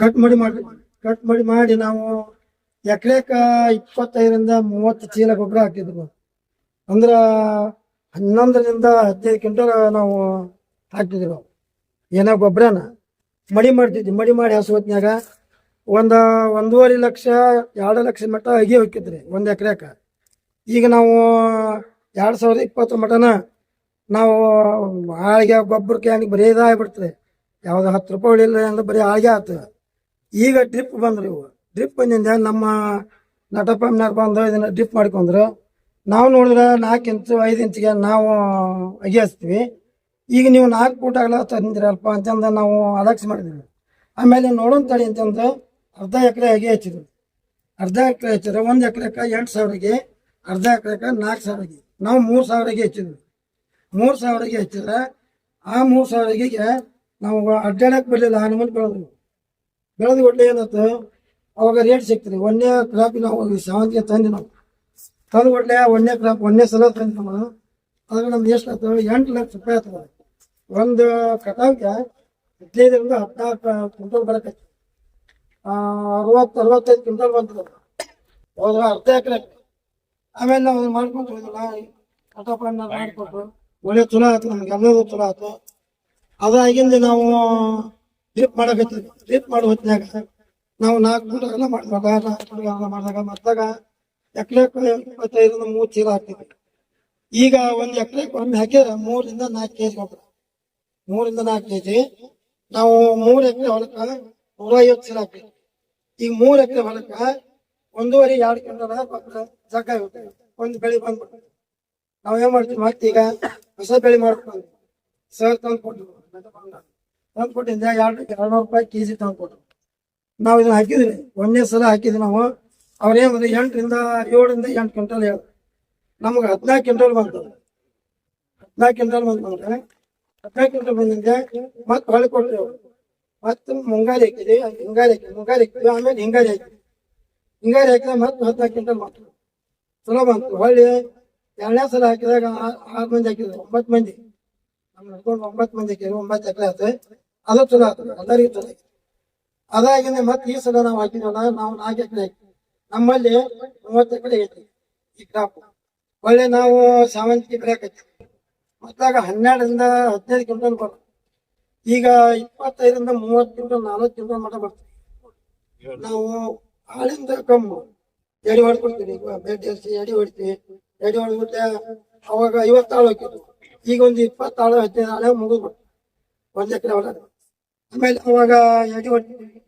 Cut ಮಾಡಿ ಮಾಡಿ cut ಮಾಡಿ ಮಾಡಿ ನಾವು ಎಕರೆಕ ಇಪ್ಪತ್ತೈದರಿಂದ ಮೂವತ್ತು ಚೀಲ ಗೊಬ್ಬರ ಹಾಕಿದ್ರು ಅಂದ್ರ ಹನ್ನೊಂದರಿಂದ ಹದಿನೈದು ಕ್ವಿಂಟಲ್ ನಾವು ಹಾಕ್ತಿದ್ರು ಏನೋ ಗೊಬ್ಬರನ? ಮಡಿ ಮಾಡ್ತಿದ್ವಿ. ಮಡಿ ಮಾಡಿ ಹಸು ಹೊತ್ನ್ಯಾಗ ಒಂದು ಒಂದೂವರೆ ಲಕ್ಷ, ಎರಡು ಲಕ್ಷ ಮಟ್ಟ ಅಗಿ ಹೋಗಿದ್ರಿ ಒಂದು ಎಕರೆಕ. ಈಗ ನಾವು ಎರಡು ಸಾವಿರದ ಇಪ್ಪತ್ತರ ಮಟನ ನಾವು ಆಳಿಗೆ ಗೊಬ್ಬರಕ್ಕೆ ಹಂಗೆ ಬರೀ ಇದಾಗ್ಬಿಡ್ತದೆ ಯಾವ್ದು ಹತ್ತು ರೂಪಾಯಿ ಉಳಿಲ್ಲ ಅಂದ್ರೆ ಬರೀ ಆಳಿಗೆ ಆಗ್ತದೆ ಈಗ ಡ್ರಿಪ್ ಬಂದ್ರಿ ಇವು ಡ್ರಿಪ್ ಬಂದಿಂದ ನಮ್ಮ ನಟಪಮ್ನಾಗ ಬಂದು ಇದನ್ನ ಡ್ರಿಪ್ ಮಾಡ್ಕೊಂಡ್ರು. ನಾವು ನೋಡಿದ್ರೆ ನಾಲ್ಕು ಇಂಚು ಐದು ಇಂಚಿಗೆ ನಾವು ಅಗಿ ಈಗ ನೀವು ನಾಲ್ಕು ಫೂಟ್ ಆಗಲ್ಲ ತಂದಿರಲ್ಪ ಅಂತಂದು ನಾವು ಅಲಕ್ಷ ಮಾಡಿದ್ವಿ. ಆಮೇಲೆ ನೋಡೋಣ ತಡಿ ಅಂತಂದು ಅರ್ಧ ಎಕರೆ ಅಗಿ ಹಚ್ಚಿದ್ರು. ಅರ್ಧ ಎಕರೆ ಹಚ್ಚಿದ್ರೆ ಒಂದು ಎಕರೆಕ್ಕೆ ಎಂಟು ಸಾವಿರಗೆ, ಅರ್ಧ ಎಕರೆಕ್ಕೆ ನಾಲ್ಕು ಸಾವಿರಗೆ. ನಾವು ಮೂರು ಸಾವಿರಗೆ ಹಚ್ಚಿದ್ವಿ. ಮೂರು ಸಾವಿರಗೆ ಹಚ್ಚಿದ್ರೆ ಆ ಮೂರು ಸಾವಿರಗೆ ನಾವು ಅಡ್ಡಾಡಕ್ಕೆ ಬರಲಿಲ್ಲ ಆ ಬೆಳೆದ್ರು ಬೆಳೆದು ಒಳ್ಳೆ ಏನಾಯ್ತು ಅವಾಗ ರೇಟ್ ಸಿಗ್ತದೆ. ಒಂದೇ ಕ್ರಾಪ್ ನಾವು ಸಾವಂತಿಗೆ ತಂದು ನಾವು. ತಂದು ಒಳ್ಳೆ ಒಂದೇ ಕ್ರಾಪ್ ಒಂದೇ ಸಲ ತಂದು ನಾವು. ಅದಾಗ ನಮ್ದು ಎಷ್ಟು ಆಯ್ತು? ಎಂಟು ಲಕ್ಷ ರೂಪಾಯಿ ಆಗ್ತದೆ ಒಂದು ಕಟಾವಿಗೆ ಹದಿನೈದರಿಂದ ಹದಿನಾಲ್ಕು ಕ್ವಿಂಟಲ್ ಬರಕೈತಿ ಅರವತ್ತು, ಅರವತ್ತೈದು ಕ್ವಿಂಟಲ್ ಬಂತದ. ಹೋದ್ರೆ ಅರ್ಧ ಎಕರೆ. ಆಮೇಲೆ ನಾವು ಮಾಡ್ಕೊಂಡು ಹೋದಲ್ಲ ಕಟಾಪನ್ನ ಮಾಡಿಕೊಟ್ಟು ಒಳ್ಳೆ ಚಲೋ ಆಯ್ತು ನಮ್ಗೆ, ಎಲ್ಲದೂ ಚಲೋ ಆಯ್ತು. ಅದಾಗಿಂದ ನಾವು ಡ್ರಿಪ್ ಮಾಡಬೇಕು. ಡ್ರಿಪ್ ಮಾಡೋ ಹೊತ್ತಿನಾಗ ನಾವು ನಾಲ್ಕು ಗುಂಟೆಲ್ಲ ಮಾಡಿದಾಗ, ನಾಲ್ಕು ಗುಂಟೆಲ್ಲ ಮಾಡಿದಾಗ ಮತ್ತಾಗ ಎಕರೆ ಇಪ್ಪತ್ತೈದರಿಂದ ಮೂರು ಚೀಲ ಹಾಕ್ತೀವಿ. ಈಗ ಒಂದು ಎಕರೆ ಒಮ್ಮೆ ಹಾಕಿದ್ರೆ ಮೂರಿಂದ ನಾಲ್ಕು ಕೆಜಿ ಗೊಬ್ಬರ. ಮೂರಿಂದ ನಾಲ್ಕು ಕೆಜಿ. ನಾವು ಮೂರು ಎಕರೆ ಹೊಲಕ್ಕೆ ನೂರ ಐವತ್ತು ಚೀಲ ಹಾಕ್ತೀವಿ. ಈಗ ಮೂರು ಎಕರೆ ಹೊಲಕ್ಕೆ ಒಂದೂವರೆ, ಎರಡು ಕ್ವಿಂಟಲ್ ಗೊಬ್ಬರ ಜಗ್ಗ ಆಗುತ್ತೆ ಒಂದು ಬೆಳೆ ಬಂದ್ಬಿಟ್ಟು ನಾವು ಏನ್ ಮಾಡ್ತೀವಿ ಮತ್ತೆ ಈಗ ಹೊಸ ಬೆಳೆ ಮಾಡ್ಕೊಂಡು ಸರ್ ತಂದು ಕೊಟ್ಟು ತಂದು ಕೊಟ್ಟಿದ್ದೆ ಎರಡು ನೂರು ರೂಪಾಯಿ ಕೆಜಿ ತಂದು ಕೊಟ್ಟು ನಾವು ಇದನ್ನು ಹಾಕಿದ್ರಿ ಒಂದನೇ ಸಲ ಹಾಕಿದ್ವಿ ನಾವು. ಅವ್ರೇನು ಎಂಟರಿಂದ ಏಳರಿಂದ ಎಂಟು ಕ್ವಿಂಟಲ್ ಹೇಳ ನಮಗೆ ಹದಿನಾಲ್ಕು ಕ್ವಿಂಟಲ್ ಬಂತು. ಹದಿನಾಲ್ಕು ಕ್ವಿಂಟಲ್ ಬಂತು ನಮ್ಗೆ ಹದಿನಾಲ್ಕು ಕ್ವಿಂಟಲ್ ಬಂದಿದ್ದೆ ಮತ್ತೆ ಹೊಳೆ ಕೊಟ್ರಿ ಅವ್ರು ಮತ್ತೆ ಮುಂಗಾರಿ ಹಾಕಿದ್ವಿ, ಹಿಂಗಾರಿ ಹಾಕಿದ್ವಿ, ಮುಂಗಾರಿ ಹಾಕಿದ್ವಿ, ಆಮೇಲೆ ಹಿಂಗಾರಿ ಹಾಕಿದ್ವಿ. ಹಿಂಗಾರಿ ಹಾಕಿದ್ರೆ ಮತ್ತೆ ಹದಿನಾಲ್ಕು ಕ್ವಿಂಟಲ್ ಬಂತು. ಚಲೋ ಬಂತು. ಹೊಳ್ಳಿ ಎರಡನೇ ಸಲ ಹಾಕಿದಾಗ ಆರು ಮಂದಿ ಹಾಕಿದ್ರು, ಒಂಬತ್ತು ಮಂದಿ. ನಮ್ಮ ಹಿಡ್ಕೊಂಡು ಒಂಬತ್ತು ಮಂದಿ ಕೇಳಿ ಒಂಬತ್ತು ಎಕರೆ ಆಯ್ತು ಅದು ಚಲೋ ಆಯ್ತು ಎಲ್ಲರಿಗೂ ಚಲೋ ಅದಾಗಿಂದ ಮತ್ತೆ ಈ ಸಲ ನಾವು ಹಾಕಿದ್ವಲ್ಲ, ನಾವು ನಾಲ್ಕು ಎಕರೆ ನಮ್ಮಲ್ಲಿ ಮೂವತ್ತು ಎಕರೆ ಐತಿ ಈ ಕ್ರಾಪ್ ಒಳ್ಳೆ ನಾವು ಸಾವಂತಿಗೆ ಬೆಳೆಯಕತ್ತಿ ಮತ್ತಾಗ ಹನ್ನೆರಡರಿಂದ ಹದಿನೈದು ಕ್ವಿಂಟಲ್ ಬರ್ತದೆ ಈಗ ಇಪ್ಪತ್ತೈದರಿಂದ ಮೂವತ್ತು ಕ್ವಿಂಟಲ್, ನಲವತ್ತು ಕ್ವಿಂಟಲ್ ಮಟ ಬರ್ತದೆ. ನಾವು ಹಾಳಿಂದ ಕಮ್ಮು, ಎಡಿ ಹೊಡ್ಕೊಡ್ತೀವಿ ಈಗ ಎಡಿ ಹೊಡಿತೀವಿ. ಎಡಿ ಹೊಡೆದ್ಬಿಟ್ಟೆ ಅವಾಗ ಐವತ್ತಾಳು ಹಾಕಿದ್ವು. ಈಗ ಒಂದು ಇಪ್ಪತ್ತಾಳು ಹದಿನೈದು ಆಳು ಮುಗಿದ್ಬಿಟ್ಟು ಒಂದು ಎಕರೆ ಹೊಲ ಆಮೇಲೆ ಅವಾಗ ಎಡಿ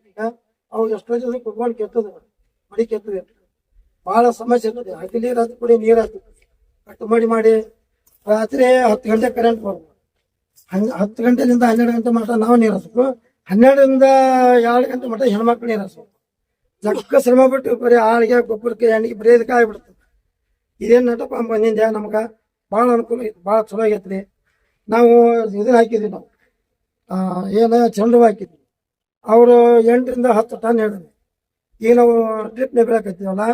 ಈಗ ಅವು ಎಷ್ಟೋ ಜನ ಕುಡ್ಕೊಂಡು ಕೆತ್ತದ ಮಡಿ ಕೆತ್ತದ ಭಾಳ ಸಮಸ್ಯೆ ಇರ್ತದೆ. ಹಗಲಿ ರಾತ್ರಿ ಕುಡಿ ನೀರು ಹತ್ತು ಕಟ್ಟು ಮಾಡಿ ಮಾಡಿ ರಾತ್ರಿ ಹತ್ತು ಗಂಟೆ ಕರೆಂಟ್ ಬರ್ಬೋದು ಹನ್ ಹತ್ತು ಗಂಟೆಯಿಂದ ಹನ್ನೆರಡು ಗಂಟೆ ಮಟ್ಟ ನಾವು ನೀರು ಹಸ್ಬೇಕು ಹನ್ನೆರಡರಿಂದ ಎರಡು ಗಂಟೆ ಮಟ್ಟ ಹೆಣ್ಮಕ್ಳು ನೀರು ಹಸ್ಬೇಕು ಜಗ್ಗ ಶ್ರಮ ಬಿಟ್ಟು ಬರೀ ಆಳಿಗೆ ಗೊಬ್ಬರಕ್ಕೆ, ಎಣ್ಣೆಗೆ, ಬರೀ ಇದಕ್ಕೆ ಇದೇನು ನಟಪ್ಪ ಬಂದಿದ್ದೆ ನಮ್ಗೆ? ಭಾಳ ಅನುಕೂಲ ಐತಿ ಭಾಳ ಚಲೋ ಆಗೈತ್ರಿ. ನಾವು ಇದನ್ನ ಹಾಕಿದ್ವಿ ನಾವು. ಏನು ಚೆಂಡು ಹಾಕಿದ್ವಿ. ಅವರು ಎಂಟರಿಂದ ಹತ್ತು ಟನ್ ಹೇಳಿದ್ವಿ ಈಗ ನಾವು ಡ್ರಿಪ್ನೇ ಬೆಳಕತ್ತೀವಲ್ಲ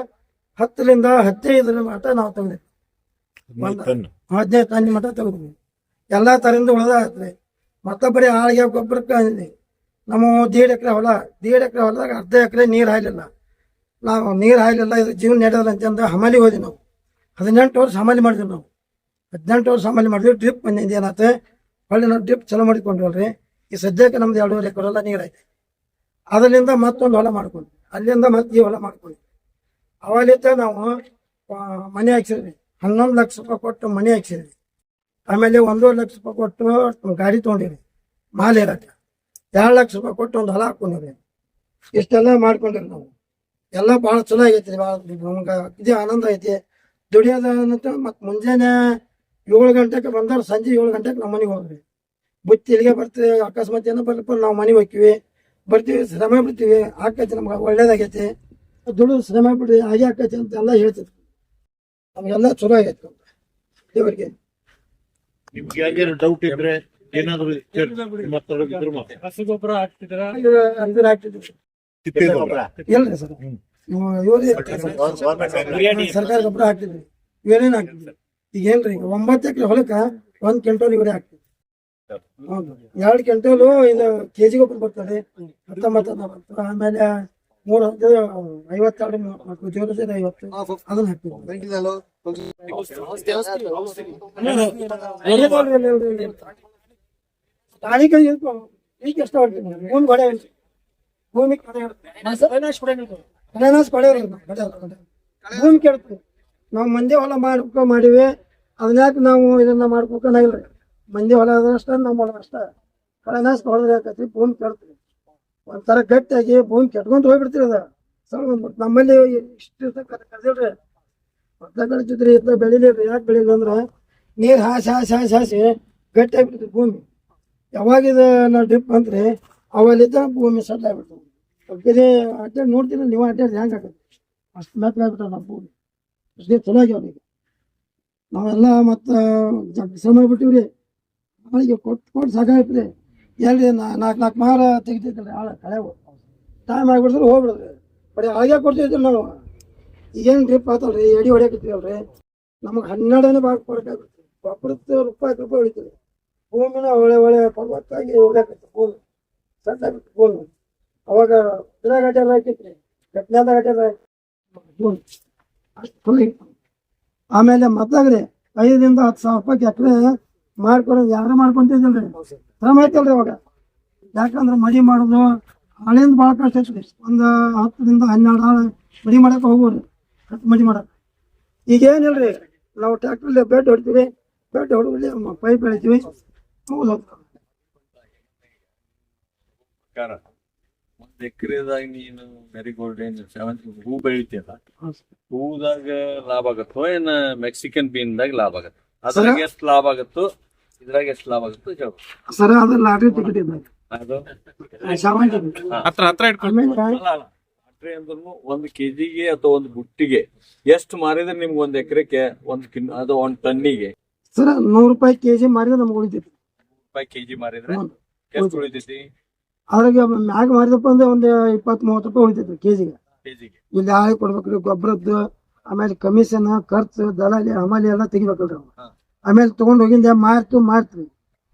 ಹತ್ತರಿಂದ ಹದಿನೈದರ ಮಟ್ಟ ನಾವು ತೆಗೆದಿವಿ ಹದಿನೈದು ಟನ್. ಮಟ್ಟ ತೆಗೆದ್ವಿ ಎಲ್ಲ ಥರದಿಂದ ಉಳ್ದ ಆಯ್ತ್ರಿ ಮತ್ತೊಬ್ಬರಿ ಬರೀ ಆಳಿಗೆ ಗೊಬ್ಬರಕ್ಕೆ ಅಂದ್ವಿ. ನಮ್ಮ ದೇಡ್ ಎಕರೆ ಹೊಲ ದೇಡ್ ಎಕರೆ ಹೊಲದಾಗ ಅರ್ಧ ಎಕರೆ ನೀರು ಹಾಯ್ಲಿಲ್ಲ. ನಾವು ನೀರು ಹಾಯ್ಲಿಲ್ಲ ಇದು ಜೀವನ ನಡೆಯೋಲ್ಲ ಅಂತಂದು ಹಮಾಲಿ ಹೋದ್ವಿ ನಾವು. ಹದಿನೆಂಟು ವರ್ಷ ಹಮಾಲಿ ಮಾಡಿದ್ವಿ ನಾವು. ಹದಿನೆಂಟು ವರ್ಷ ಆಮೇಲೆ ಮಾಡಿದ್ವಿ ಡ್ರಿಪ್ ಬಂದಿದ್ದು ಏನಾಯ್ತು? ಹೊಳ್ಳಿ ನಾವು ಡ್ರಿಪ್ ಚಲೋ ಮಾಡಿಕೊಂಡ್ವಲ್ರಿ ಈ ಸದ್ಯಕ್ಕೆ ನಮ್ದು ಎರಡೂವರೆ ಎಕರೆ ಎಲ್ಲ ನೀರು ಐತೆ. ಅದರಿಂದ ಮತ್ತೊಂದು ಹೊಲ ಮಾಡ್ಕೊಂಡ್ವಿ. ಅಲ್ಲಿಂದ ಮತ್ತೆ ಈ ಹೊಲ ಮಾಡ್ಕೊಂಡ್ವಿ. ಅವಲಿಂದ ನಾವು ಮನೆ ಹಾಕ್ಸಿದ್ವಿ. ಹನ್ನೊಂದು ಲಕ್ಷ ರೂಪಾಯಿ ಕೊಟ್ಟು ಮನೆ ಹಾಕ್ಸಿದ್ವಿ. ಆಮೇಲೆ ಒಂದೂವರೆ ಲಕ್ಷ ರೂಪಾಯಿ ಕೊಟ್ಟು ಗಾಡಿ ತೊಗೊಂಡಿರಿ ಮಾಲೆ ಇರಕ್ಕೆ ಎರಡು ಲಕ್ಷ ರೂಪಾಯಿ ಕೊಟ್ಟು ಒಂದು ಹೊಲ ಹಾಕೊಂಡಿರಿ ಇಷ್ಟೆಲ್ಲ ಮಾಡ್ಕೊಂಡಿರಿ ನಾವು. ಎಲ್ಲ ಭಾಳ ಚಲೋ ಆಗೈತಿ ಭಾಳ ನಮ್ಗೆ. ಇದೇ ಆನಂದ ಐತಿ. ದುಡಿಯೋದ ಮತ್ತು ಮುಂಜಾನೆ ಏಳು ಗಂಟೆಗೆ ಬಂದಾರ ಸಂಜೆ ಏಳು ಗಂಟೆಗೆ ನಮ್ಮ ಮನೆಗೆ ಹೋಗ್ರಿ ಬುತ್ತಿ ಇಲ್ಲಿಗೆ ಬರ್ತೀವಿ ಅಕಸ್ಮಾತ್ ಏನೋ ಬರ್ಲಪ್ಪ ನಾವು ಮನೆಗೆ ಹೋಗ್ತೀವಿ ಬರ್ತೀವಿ ಶ್ರಮ ಬಿಡ್ತೀವಿ ಆಕೈತಿ ನಮ್ಗೆ ಒಳ್ಳೇದಾಗೈತಿ ದುಡ್ಡು ಶ್ರಮ ಬಿಡ್ರಿ ಹಾಗೆ ಆಕೈತಿ ಅಂತ ಎಲ್ಲ ಹೇಳ್ತಿದ್ರು ನಮಗೆಲ್ಲ ಚಲೋ ಆಗೈತಿ ದೇವರಿಗೆ ನಿಮ್ಗೆ ಯಾವ್ದಾದ್ರು ಡೌಟ್ ಇದ್ರೆ ಏನಾದ್ರು ಮಾತಾಡೋದಿದ್ರು ಮಾತಾಡಿ. ರಸಗೊಬ್ಬರ ಹಾಕ್ತಿದ್ರ ಅಂದಿರ ಹಾಕ್ತಿದ್ವಿ ತಿಪ್ಪೆ ಗೊಬ್ಬರ ಇಲ್ರಿ ಸರ್ ಇವರೇ ಸರ್ಕಾರ ಗೊಬ್ಬರ ಹಾಕ್ತಿದ್ರಿ ಇವರೇನು ಹಾಕ್ತಿದ್ವಿ ಈಗ ಏನ್ರಿ ಈಗ ಒಂಬತ್ತು ಎಕರೆ ಹೊಲಕ್ಕ ಒಂದ್ ಕ್ವಿಂಟಲ್ ಇವರೇ ಹಾಕ್ತೀವಿ ಹೌದು. ಎರಡು ಕ್ವಿಂಟಲ್ ಇದು ಕೆಜಿ ಗೊಬ್ಬರ ಬರ್ತದೆ. ಹತ್ತೊಂಬತ್ತು ಆಮೇಲೆ ಮೂರು ಐವತ್ತೆರಡು ಜೋಳ ಸೇರಿ ಐವತ್ತು ಅದನ್ನ ಹಾಕ್ತೀವಿ. ಈಗ ಎಷ್ಟು ಹೊಡ್ತೀನಿ ಭೂಮಿ ಹೊಡೆ ಭೂಮಿ ಕೊಡೆ ಭೂಮಿ ಕೆಡ್ತೀವಿ ನಾವು ಮಂದಿ ಹೊಲ ಮಾಡ್ಕೊ ಮಾಡಿವಿ ಅದನ್ಯಾಕೆ ನಾವು ಇದನ್ನ ಮಾಡ್ಕೊಳಗಿಲ್ರಿ ಮಂದಿ ಹೊಲ ಅಷ್ಟೇ ನಮ್ಮ ಹೊಲ ಅಷ್ಟ. ಕಳೆನಾಸ್ ಹೊಡೆದ್ರೆ ಯಾಕತ್ರಿ? ಭೂಮಿ ಕೆಡ್ತೀವಿ ಒಂಥರ ಗಟ್ಟಿಯಾಗಿ ಭೂಮಿ ಕೆಟ್ಕೊಂತ ಹೋಗ್ಬಿಡ್ತೀವಿ ಅದ. ಸಣ್ಣ ನಮ್ಮಲ್ಲಿ ಇಷ್ಟು ಕರ್ದಿಲ್ರಿ. ಹೊತ್ತ ಬೆಳಿತಿದ್ರಿ ಇತ್ತ ಬೆಳಿಲಿಲ್ರಿ. ಯಾಕೆ ಬೆಳಿಲಿಲ್ಲ ಅಂದ್ರೆ, ನೀರು ಹಾಸಿ ಹಾಸಿ ಹಾಸಿ ಹಾಸಿ ಗಟ್ಟಿ ಭೂಮಿ. ಯಾವಾಗಿದ ಇದು ನಾವು ಡ್ರಿಪ್ ಅಂತ್ರಿ ಅವಲ್ಲಿದ್ದ ಭೂಮಿ ಸೆಟ್ ಆಗ್ಬಿಡ್ತಾವೆ ಬೇರೆ ಅಡ್ಡಾಡಿ ನೋಡ್ತೀನಿ ನೀವು ಅಡ್ಡಾಡಿ ಹೆಂಗೆ ಆಗತ್ತೆ ಅಷ್ಟು ಆಗ್ಬಿಟ್ಟಾವ ನಮ್ಮ ಭೂಮಿ. ಅಷ್ಟೇ ಚಲೋ ಆಗ್ಯಾವ ಈಗ ನಾವೆಲ್ಲ ಮತ್ತು ಶ್ರಮ ಬಿಟ್ಟಿವ್ರಿ ಆಳಿಗೆ ಕೊಟ್ಟು ಕೊಟ್ಟು ಸಾಕಾಯ್ತ್ರಿ ಎಲ್ರಿ ನಾಲ್ಕು ನಾಲ್ಕು ಮಾರ ತೆಗಿತಿದ್ರಿ ಆಳ ಕಳೆವು. ಟೈಮ್ ಆಗಿಬಿಡ್ತಾರೆ ಹೋಗ್ಬಿಡ್ರಿ ಬರೀ ಹಾಗೆ ಕೊಡ್ತಿದ್ರಿ ನಾವು. ಈಗೇನು ಟ್ರಿಪ್ ಆತಲ್ರಿ, ಎಡಿ ಹೊಡ್ಯಾಕತ್ತೀವಲ್ರಿ. ನಮಗೆ ಹನ್ನೆರಡನೇ ಭಾಗ ಕೊಡಬೇಕಾಗುತ್ತೆ ಒಬ್ಬರದ್ದು ರೂಪಾಯಿ ರೂಪಾಯಿ ಹೊಡಿತೀವಿ ಭೂಮಿನ ಒಳ್ಳೆ ಒಳ್ಳೆ ಪರ್ವತ್ತಾಗಿ ಹೊಡ್ಯಾಕತ್ತೆ ಭೂಮಿ. ಸಣ್ಣ ಆಗ್ಬಿಟ್ಟು ಭೂಮಿ. ಅವಾಗ ಗಿಡ ರೀ ಹಾಕಿತ್ರಿ ಗಡ್ಡೆ ಎಲ್ಲ ಭೂಮಿ ಅಷ್ಟು ಫುಲ್ ಇತ್ತು ಆಮೇಲೆ ಮತ್ತಾಗ್ರಿ ಐದರಿಂದ ಹತ್ತು ಸಾವಿರ ರೂಪಾಯಿ ಎಕರೆ ಮಾಡ್ಕೊಡೋದು ಯಾರು ಮಾಡ್ಕೊಂತಿದ್ದಿಲ್ರಿ? ಶ್ರಮ ಐತಲ್ರಿ ಅವಾಗ. ಯಾಕಂದ್ರೆ ಮಡಿ ಮಾಡೋದು ಹಳೆಯಿಂದ ಭಾಳ ಕಷ್ಟ ಐತ್ರಿ. ಒಂದು ಹತ್ತರಿಂದ ಹನ್ನೆರಡು ಹಾಳು ಮಡಿ ಮಾಡಕ್ಕೆ ಹೋಗೋರಿ ಹತ್ತು ಮಡಿ ಮಾಡಕ್ಕೆ. ಈಗ ಏನಿಲ್ರಿ? ನಾವು ಟ್ಯಾಕ್ಟ್ರಲ್ಲಿ ಬೆಡ್ ಹೊಡಿತೀವಿ. ಬೆಡ್ ಹೊಡೆದ್ರಿ ಪೈಪ್ ಬೆಳಿತೀವಿ ಒಂದ್ ಎಕರೆದಾಗ ನೀನು ಮೆರಿಗೋಲ್ಡ್ ಏನ್ ಸೇವಂತಿ ಹೂ ಬೆಳಿತೀಯಲ್ಲ ಹೂದಾಗ ಲಾಭ ಆಗತ್ತೋ ಏನ ಮೆಕ್ಸಿಕನ್ ಬೀನ್ ದಾಗ ಲಾಭ ಆಗತ್ತೆ? ಅದ್ರಾಗ ಎಷ್ಟ್ ಲಾಭ ಆಗತ್ತೋ ಇದ್ರಾಗ ಎಷ್ಟ್ ಲಾಭ ಆಗತ್ತೋ ಹೇಳು. ಸರ ಅದು ಲಾಟ್ರಿ ಟಿಕೆಟ್ ಅದು? ಹತ್ರ ಹತ್ರ ಅಟ್ರೆ ಅಂದ್ರೂ ಒಂದ್ ಕೆಜಿಗೆ ಅಥವಾ ಒಂದ್ ಬುಟ್ಟಿಗೆ ಎಷ್ಟ್ ಮಾರಿದ್ರೆ ನಿಮ್ಗೆ ಒಂದ್ ಎಕರೆಗೆ ಒಂದ್ ಕಿನ್ ಅದು ಒಂದ್ ಟನ್ನಿಗೆ? ಸರ ನೂರು ರೂಪಾಯಿ ಕೆಜಿ ಮಾರಿದ್ರೆ ನಮ್ಗೆ ಉಳಿತೈತಿ. ರೂಪಾಯಿ ಕೆಜಿ ಮಾರಿದ್ರೆ ಎಷ್ಟ್ ಉಳಿತೈತಿ? ಅದ್ರಾಗ ಮ್ಯಾಗ ಮಾರಿದಪ್ಪ ಅಂದ್ರೆ ಒಂದು ಇಪ್ಪತ್ ಮೂವತ್ತು ರೂಪಾಯಿ ಜಿಗೆ ಕೆಜಿಗೆ. ಇಲ್ಲಿ ಆಳಿ ಕೊಡ್ಬೇಕ್ರಿ ಗೊಬ್ಬರದ್ದು ಆಮೇಲೆ ಕಮಿಷನ್ ಖರ್ಚು ದಲಾಲಿ ಹಮಾಲಿ ಎಲ್ಲ ತೆಗಿಬೇಕಲ್ರಿ ಅವ್ರು. ಆಮೇಲೆ ತಗೊಂಡ್ ಹೋಗಿಂದ ಮಾರ್ತು ಮಾರ್ತ್ರಿ.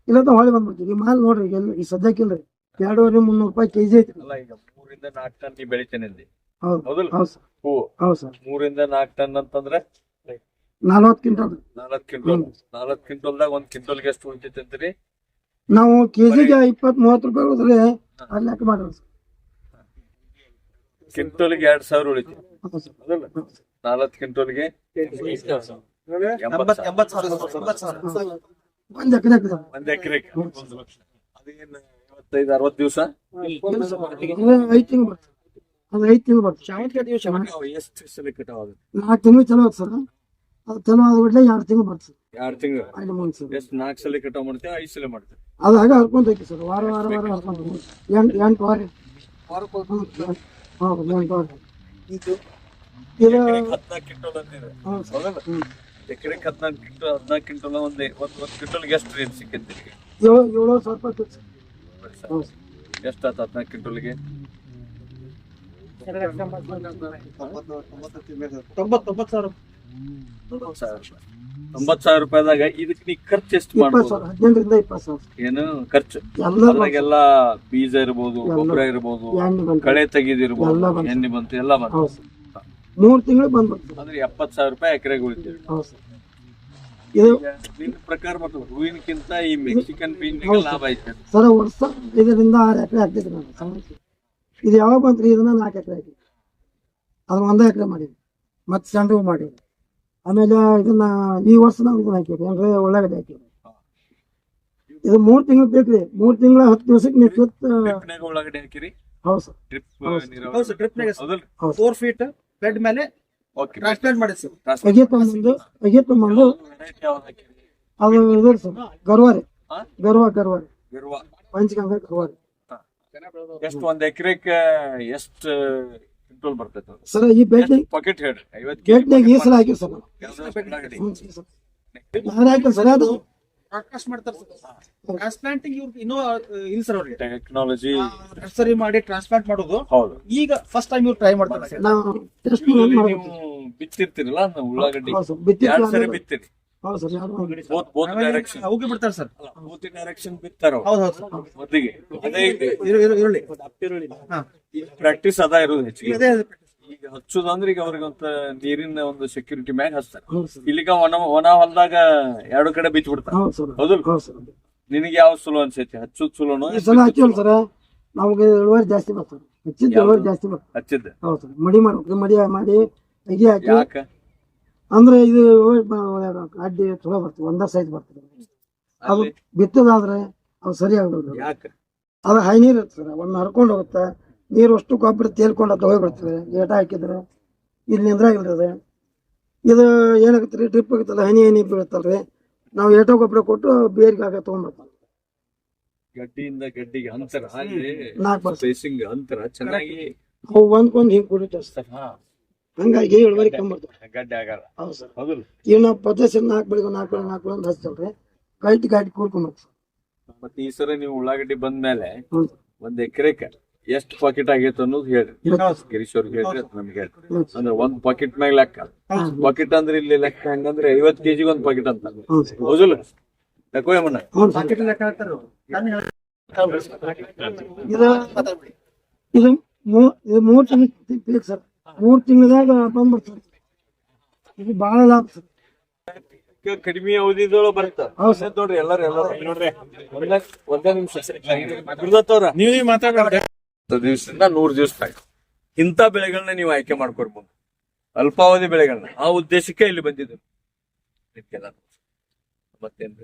ಇಲ್ಲ ಹೊಳೆ ಬಂದ್ಬಿಡ್ತೀವಿ. ಈ ಮಾಲ್ ನೋಡ್ರಿ ಈಗ ಈ ಸದ್ಯಕ್ಕಿಲ್ರಿ. ಎರಡೂವರೆ ಮುನ್ನೂರು ರೂಪಾಯಿ ಕೆಜಿ ಈಗ ಮೂರಿಂದ ನಾಲ್ಕು ಟನ್ ನೀ ಬೆಳಿತೇನೆ ಹೌದು ಹೌದು ಸರ್. ಹೂ. ಹೌದು ಸರ್. ಮೂರಿಂದ ನಾಲ್ಕು ಟನ್ ಅಂತಂದ್ರೆ? ನಲ್ವತ್ತು ಕ್ವಿಂಟಲ್. ನಾಲ್ಕು ಕ್ವಿಂಟಲ್. ನಾಲ್ಕು ಕ್ವಿಂಟಲ್ದಾಗ ಒಂದ್ ಕ್ವಿಂಟಲ್ಗೆ ಎಷ್ಟು ಉಳಿತೈತಿ ಅಂತೀರಿ? ನಾವು ಕೆಜಿಗೆ ಜಿಗೆ ಮೂವತ್ ಮೂವತ್ತು ರೂಪಾಯಿ ಹೋದ್ರೆ ಅಲ್ಲಿ ಲೆಕ್ಕ ಮಾಡ್ರಿ ಸರ್ ಕ್ವಿಂಟಲ್ಗೆ ಎರಡ್ ಸಾವಿರ ಉಳಿತು. ಹೌದು ಸರ್ ಹೌದಲ್ಲ ನಾಲ್ಕು ಕ್ವಿಂಟಲ್ಗೆ ಒಂದ್ ಎಕರೆ ಒಂದ್ ಅದೇನ್ ಐವತ್ತೈದು ಅರವತ್ತು ದಿವಸ? ಐದು ತಿಂಗಳು ಬರ್ತದೆ. ಅದು ಐದು ತಿಂಗಳು ಬರ್ತದೆ. ಎಷ್ಟು ಸಲ ಕಟಾವಾಗುತ್ತೆ ನಾಲ್ಕು ತಿಂಗಳು ಚಲೋ ಆಯ್ತು ಸರ್. ಅದು ಚಲೋ ಆದ ಬಿಡ್ಲೆ ಎರಡು ತಿಂಗಳು ಬರ್ತದೆ. ಎರಡು ತಿಂಗಳು. ಐದು ಮೂರು ಸರ್ ಎಷ್ಟು ನಾಲ್ಕು ಸಲ ಕಟಾವ್ ಮಾಡ್ತೀವಿ ಐದು ಸಲ ಮಾಡ್ತೀವಿ ಅದು ಹಾಗೆ ಹರ್ಕೊಂಡ್ ಹೋಯ್ತು ಸರ್. ವಾರ ವಾರ ವಾರ ಹರ್ಕೊಂತೀವಿ. ಎಂಟು ಎಂಟು ವಾರ. ಹೌದು ಎಂಟು ವಾರ. ಇದು ಎಕರೆಗೆ ಹದಿನಾಲ್ಕು ಕ್ವಿಂಟಲ್ ಹೌದು ಸರ್ ಹೌದಲ್ಲ? ಹ್ಮ್. ಎಕರೆಗೆ ಹದಿನಾಲ್ಕು ಕ್ವಿಂಟಲ್ ಹದಿನಾಲ್ಕು ಕ್ವಿಂಟಲ್ ಒಂದ್ ಒಂದ್ ಒಂದ್ ಕ್ವಿಂಟಲ್ಗೆ ಎಷ್ಟು ರೇಟ್ ಸಿಕ್ಕೈತಿ ಏಳು ಏಳು ಸಾವಿರ ರೂಪಾಯಿ ಫಿಕ್ಸ್ ಹೌದು ಸರ್ ಎಷ್ಟು ಆತ ಹದಿನಾಲ್ಕು ಕ್ವಿಂಟಲ್ಗೆ? ತೊಂಬತ್ತೊಂಬತ್ತು ಸಾವಿರ. ತೊಂಬತ್ತು ಸಾವಿರ ರೂಪಾಯಿದಾಗ ಇದಕ್ಕೆ ನೀ ಖರ್ಚು ಎಷ್ಟು ಮಾಡ್ಬೋದು? ಸಾವಿರ ಇಪ್ಪತ್ತು ಸಾವಿರ. ಏನು ಖರ್ಚು? ಎಲ್ಲ ಅದ್ರಾಗೆಲ್ಲ ಬೀಜ ಇರ್ಬೋದು ಗೊಬ್ಬರ ಇರ್ಬೋದು ಕಳೆ ತೆಗೆದಿರ್ಬೋದು. ಎಣ್ಣೆ ಬಂತು ಎಲ್ಲ ಬಂತು. ಮೂರು ತಿಂಗಳು ಬಂದ್ಬಿಡ್ತು. ಅಂದ್ರೆ ಎಪ್ಪತ್ತು ಸಾವಿರ ರೂಪಾಯಿ ಎಕರೆಗೆ ಉಳಿತೀವಿ ಇದು ನಿನ್ನ ಪ್ರಕಾರ ಮತ್ತು ಹೂವಿನಕ್ಕಿಂತ ಈ ಮೆಕ್ಸಿಕನ್ ಬೀನ್ ಲಾಭ ಐತೆ. ಸರ್. ವರ್ಷ ಇದರಿಂದ ಆರು ಎಕರೆ ಹಾಕ್ತಿದ್ರಿ ನಾನು ಇದು ಯಾವಾಗ ಬಂತ್ರಿ ಇದನ್ನ ನಾಲ್ಕು ಎಕರೆ ಹಾಕಿ? ಅದನ್ನ ಒಂದೇ ಎಕರೆ ಮಾಡಿದ್ವಿ. ಮತ್ತೆ ಸೆಂಡ್ರು ಮಾಡಿದ್ವಿ. ಆಮೇಲೆ ಇದನ್ನ ಈ ವರ್ಷ ನಾವು ಇದನ್ನ ಹಾಕಿವಿ ಅಂದ್ರೆ ಉಳ್ಳಾಗಡ್ಡೆ ಹಾಕಿವಿ ಇದು ಮೂರ್ ತಿಂಗಳು ಬೇಕ್ರಿ. ಮೂರು ತಿಂಗಳ ಹತ್ತು ದಿವಸಕ್ಕೆ ನೀವು ಡ್ರಿಪ್ನಾಗ ಉಳ್ಳಾಗಡ್ಡಿ ಹಾಕಿರಿ. ಹೌದು ಸರ್. ಡ್ರಿಪ್ ಹೌದು. ಸರ್. ಡ್ರಿಪ್ನಾಗ ಫೋರ್ ಫೀಟ್ ಬೆಡ್ ಮೇಲೆ ಟ್ರಾನ್ಸ್ಪ್ಲಾಂಟ್ ಮಾಡಿ ಸರ್. ಅಗಿ ತೊಗೊಂಬಂದು ಅಗಿ ತೊಗೊಂಬಂದು ಅದು ಇದು ಸರ್. ಗರ್ವಾರಿ? ಗರ್ವ ಗರ್ವಾರಿ. ಇರುವ ಪಂಚಗಂಗ ಗರ್ವಾರಿ. ಎಷ್ಟು ಒಂದ್ ಎಕರೆಗೆ ಎಷ್ಟು ಕ್ವಿಂಟಲ್ ಬರ್ತೈತೆ? ಸರ್ ಈ ಬೆಡ್ ಪಾಕೆಟ್ ಹೇಳ್ರಿ. ಐವತ್ತು ಗೇಟ್ನಾಗ ಈ ಸಲ ಹಾಕಿವಿ ಸರ್. ನಾನು ಅದು ಬ್ರಾಡ್ಕಾಸ್ಟ್ ಮಾಡ್ತಾರೆ ಸರ್. ಟ್ರಾನ್ಸ್ಪ್ಲಾಂಟಿಂಗ್ ಇನ್ನೂ ಇಲ್ಲ ಸರ್ ಅವ್ರಿಗೆ. ಟೆಕ್ನಾಲಜಿ ನರ್ಸರಿ ಮಾಡಿ ಟ್ರಾನ್ಸ್ಪ್ಲಾಂಟ್ ಮಾಡೋದು. ಹೌದು. ಈಗ ಫಸ್ಟ್ ಟೈಮ್ ಇವ್ರು ಟ್ರೈ ಮಾಡ್ತಾರೆ. ನಾವು ಬಿತ್ತಿರ್ತೀರಲ್ಲ ಉಳ್ಳಾಗಡ್ಡಿ ಬಿತ್ತಿರಿ. ಹೌದು ಸರ್ ಬೋತ್ ಡೈರೆಕ್ಷನ್ ಅವಕ್ಕೆ ಬಿಡ್ತಾರೆ ಸರ್. ಬೋತ್ ಡೈರೆಕ್ಷನ್ ಬಿತ್ತಾರ ಹೌದು ಹೌದು ಸರ್. ಮೊದಲಿಗೆ. ಅದೇ ಈರುಳ್ಳಿ ಪ್ರಾಕ್ಟೀಸ್ ಅದ ಇರೋದು ಹೆಚ್ಚಿಗೆ. ಅದೇ ಅದೇ. ಈಗ ಹಚ್ಚುದಂದ್ರೆ ಈಗ ಅವ್ರಿಗೆ ಒಂದು ನೀರಿನ ಒಂದು ಸೆಕ್ಯೂರಿಟಿ ಮ್ಯಾಗ ಹಚ್ತಾರೆ. ಇಲ್ಲಿಗ ಒಣ ಒಣ ಹೊಲ್ದಾಗ ಎರಡು ಕಡೆ ಬಿಚ್ಚ ಬಿಡ್ತಾರೆ. ಹೌದು ನಿನಗೆ ಯಾವ ಸುಲೋ ಅನ್ಸೈತಿ? ಹಚ್ಚುದ್ ಸುಲೋನು ಸಲ ಸರ್. ನಮಗೆ ಇಳುವರಿ ಜಾಸ್ತಿ ಬರ್ತದೆ. ಹೆಚ್ಚಿನ ಇಳುವರಿ ಜಾಸ್ತಿ ಬರ್ತದೆ. ಹಚ್ಚಿದ್ದೆ? ಹೌದು ಸರ್. ಮಡಿ ಮಾಡ್ಬೇಕು ಮಡಿ ಮಾಡಿ ಅಗಿ ಹಾಕಿ ಅಂದ್ರೆ ಇದು ಅಡ್ಡಿ ಚಲೋ ಬರ್ತದೆ ಒಂದೇ ಸೈಜ್ ಬರ್ತದೆ. ಅದು. ಬಿತ್ತದಾದ್ರೆ ಅದು ಸರಿ ಆಗೋದು. ಯಾಕ? ಅದು ಹೈ ನೀರು ಇರ್ತದೆ ಒಂದು ಒಮ್ಮೆ ಹರ್ಕೊಂಡು ಹೋಗುತ್ತೆ ನೀರು ಅಷ್ಟು ಗೊಬ್ಬರ ತೇಲ್ಕೊಂಡು ಅದು ಹೋಗ್ಬಿಡ್ತದೆ ಏಟ ಹಾಕಿದ್ರೆ ಇಲ್ಲಿ ನಿಂದ್ರಾಗಿರ್ತದೆ ಇದು ಏನಾಗುತ್ತೆ ರೀ ಡ್ರಿಪ್ ಆಗುತ್ತಲ್ಲ ಹನಿ ಹನಿ ಬೀಳುತ್ತಲ್ರಿ ನಾವು ಏಟೋ ಗೊಬ್ಬರ ಕೊಟ್ಟು ಬೇರಿಗೆ ಆಗ ತೊಗೊಂಡ್ಬರ್ತೀವಿ ಗಡ್ಡಿಯಿಂದ ಗಡ್ಡಿಗೆ ಅಂತರ ನಾಲ್ಕು ಅಂತರ ಚೆನ್ನಾಗಿ ಅವು ಒಂದ್ಕೊಂದು ಹಿಂಗೆ ಕುಡಿತಾರೆ ಹಂಗಾಗಿ ಇಳುವರಿ ಕಮ್ಮಿ ಬರ್ತದೆ ಗಡ್ಡೆ ಆಗಲ್ಲ. ಹೌದು ಸರ್. ಹೌದಲ್ಲ ಈಗ ನಾವು ಪಚಾಸ್ ನಾಲ್ಕು ಬೆಳಿಗ್ಗೆ ನಾಲ್ಕು ಬೆಳಿಗ್ಗೆ ನಾಲ್ಕು ಗಟ್ಟಿ ಮತ್ತೆ ಈ ಸರಿ ನೀವು ಉಳ್ಳಾಗಡ್ಡಿ ಬಂದ ಮೇಲೆ ಒಂದ್ ಎಕರೆಕ ಎಷ್ಟು ಪಾಕೆಟ್ ಆಗೈತೆ ಅನ್ನೋದು ಹೇಳ್ರಿ ಹೌದು ಗಿರೀಶ್ ಅವ್ರಿಗೆ ಹೇಳ್ರಿ ಅದು ನಮ್ಗೆ ಹೇಳ್ರಿ ಅಂದ್ರೆ ಒಂದ್ ಪಾಕೆಟ್ ಮ್ಯಾಗ ಲೆಕ್ಕ. ಪಾಕೆಟ್ ಅಂದ್ರೆ ಇಲ್ಲಿ ಲೆಕ್ಕ ಹೆಂಗಂದ್ರೆ ಐವತ್ ಕೆಜಿಗೆ ಒಂದ್ ಪಾಕೆಟ್ ಅಂತ. ಹೌದಲ್ಲ? ಲೆಕ್ಕ. ಇದು ಇದು ಮೂ ಇದು ಮೂರು ತಿಂಗಳು ಸರ್. ಮೂರು ತಿಂಗಳದಾಗ ಬಂದ್ಬಿಡ್ತದೆ. ಇದು ಬಹಳ ಲಾಭ. ಕಡಿಮೆ ಅವಧಿದೊಳಗೆ ಬರುತ್ತ ಹೌದು. ನೋಡ್ರಿ ಎಲ್ಲಾರು ಎಲ್ಲರೂ ನೋಡ್ರಿ. ಒಂದೇ ಒಂದೇ ನಿಮಿಷ. ಗುರುದತ್ತವ್ರ ನೀವು ಮಾತಾಡ ದಿವಸದಿಂದ ನೂರು ದಿವಸ ಇಂಥ ಬೆಳೆಗಳನ್ನ ನೀವು ಆಯ್ಕೆ ಮಾಡ್ಕೊಡ್ಬೋದು. ಅಲ್ಪಾವಧಿ ಬೆಳೆಗಳನ್ನ. ಆ ಉದ್ದೇಶಕ್ಕೆ ಇಲ್ಲಿ ಬಂದಿದ್ದು ಮತ್ತೇನು